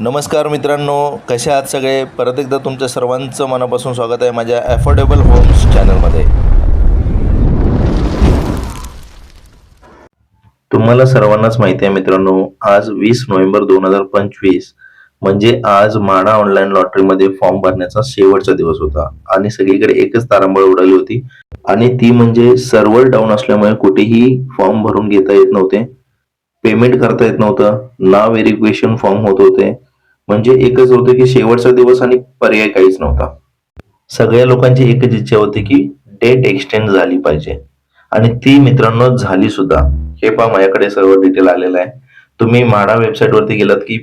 नमस्कार मित्रांनो कसे आहात सगळे? परत एकदा तुमच्या सर्वांचं मनापासून स्वागत आहे माझ्या ॲफोर्डेबल होम्स चॅनलमध्ये तुम्हाला सर्वांनाच माहिती आहे मित्रांनो आज वीस नोव्हेंबर दोन हजार पंचवीस म्हणजे आज माडा ऑनलाईन लॉटरीमध्ये फॉर्म भरण्याचा शेवटचा दिवस होता. आणि सगळीकडे एकच तारांबळ उडाली होती. आणि ती म्हणजे सर्व्हर डाऊन असल्यामुळे कुठेही फॉर्म भरून घेता येत नव्हते. पेमेंट करता येत नव्हतं. ना व्हेरिफिकेशन फॉर्म होत होते. म्हणजे एकच होतं की शेवटचा दिवस आणि पर्याय काहीच नव्हता. सगळ्या लोकांची एकच इच्छा होती की डेट एक्सटेंड झाली पाहिजे. आणि ती मित्रांनो झाली सुद्धा. हे पहा माझ्याकडे सर्व डिटेल आलेलं आहे. तुम्ही म्हाडा वेबसाईट वरती गेलात की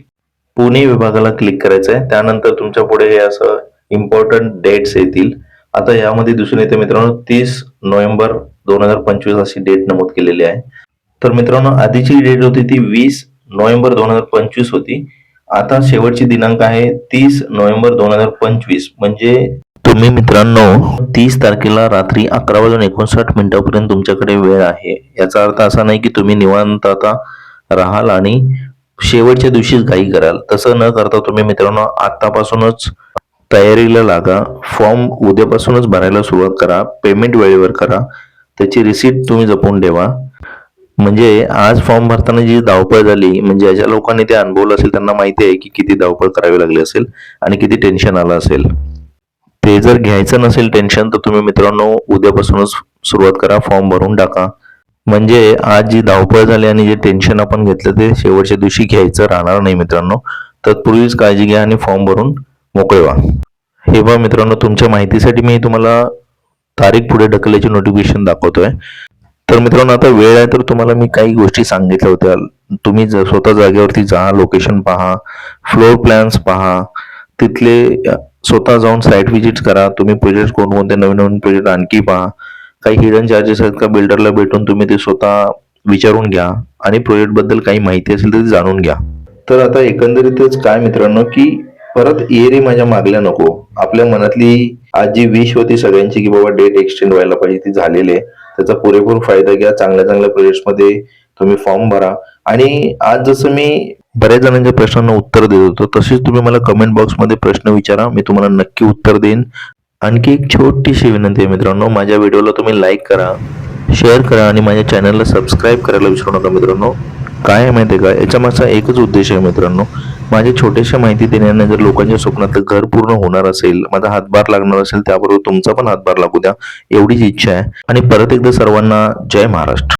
पुणे विभागाला क्लिक करायचं आहे त्यानंतर तुमच्यापुढे हे असं इम्पॉर्टंट डेट्स येतील. आता यामध्ये दिसून येते मित्रांनो तीस नोव्हेंबर दोन हजार पंचवीस अशी डेट नमूद केलेली आहे. तर मित्रांनो आधीची डेट होती ती वीस नोव्हेंबर दोन हजार पंचवीस होती. आता शेवटची दिनांक आहे तीस नोव्हेंबर दोन हजार पंचवीस. म्हणजे तुम्ही मित्रांनो तीस तारखेला रात्री अकरा वाजून एकोणसाठ मिनिटापर्यंत तुमच्याकडे वेळ आहे. याचा अर्थ असा नाही की तुम्ही निवांत आता राहाल आणि शेवटच्या दिवशीच घाई कराल. तसं न करता तुम्ही मित्रांनो आतापासूनच तयारीला लागा. फॉर्म उद्यापासूनच भरायला सुरुवात करा. पेमेंट वेळेवर करा. त्याची रिसीट तुम्ही जपून ठेवा. म्हणजे आज फॉर्म भरताना जी धावपळ झाली म्हणजे ज्या लोकांनी ते अनुभवलं असेल त्यांना माहिती आहे की किती धावपळ करावी लागली असेल आणि किती टेन्शन आलं असेल. ते जर घ्यायचं नसेल टेन्शन तर तुम्ही मित्रांनो उद्यापासूनच सुरुवात करा फॉर्म भरून टाका. म्हणजे आज जी धावपळ झाली आणि जे टेन्शन आपण घेतलं ते शेवटच्या दिवशी घ्यायचं राहणार नाही मित्रांनो. तत्पूर्वीच काळजी घ्या आणि फॉर्म भरून मोकळे व्हा. हे बघा मित्रांनो तुमच्या माहितीसाठी मी तुम्हाला तारीख पुढे ढकलल्याची नोटिफिकेशन दाखवतोय. तर मित्रांनो आता वेळ आहे तर तुम्हाला मी काही गोष्टी सांगितल्या होत्या. तुम्ही जर स्वतः जागेवरती जा लोकेशन पहा फ्लोर प्लॅन्स पहा तिथले स्वतः जाऊन साईट व्हिजिट करा. तुम्ही प्रोजेक्ट कोणकोणते नवीन नवीन प्रोजेक्ट आणखी पहा. काही हिडन चार्जेस आहेत का बिल्डरला भेटून तुम्ही ते स्वतः विचारून घ्या आणि प्रोजेक्टबद्दल काही माहिती असेल तर जाणून घ्या. तर आता एकंदरीतच काय मित्रांनो की परत येरे माझ्या मागल्या नको. आपल्या मनातली आज जी विश होती सगळ्यांची की बाबा डेट एक्सटेंड व्हायला पाहिजे ती झालेली आहे. त्याचा पुरेपूर फायदा घ्या चांगल्या चांगल्या प्रोजेक्टमध्ये तुम्ही फॉर्म भरा. आणि आज जसं मी बऱ्याच जणांच्या प्रश्नांना उत्तर देत होतो तसेच तुम्ही मला कमेंट बॉक्समध्ये प्रश्न विचारा मी तुम्हाला नक्की उत्तर देईन. आणखी एक छोटीशी विनंती आहे मित्रांनो माझ्या व्हिडिओला तुम्ही लाईक करा शेअर करा आणि माझ्या चॅनलला सबस्क्राईब करायला विसरू नका मित्रांनो. काय आहे माहिती आहे का? याच्या मागचा एकच उद्देश आहे मित्रांनो माझ्या छोट्याशा माहिती देण्याने जर लोकांच्या स्वप्नातलं घर पूर्ण होणार असेल माझा हातभार लागणार असेल त्याबरोबर तुमचा पण हातभार लागू द्या एवढीच इच्छा आहे. आणि परत एकदा सर्वांना जय महाराष्ट्र.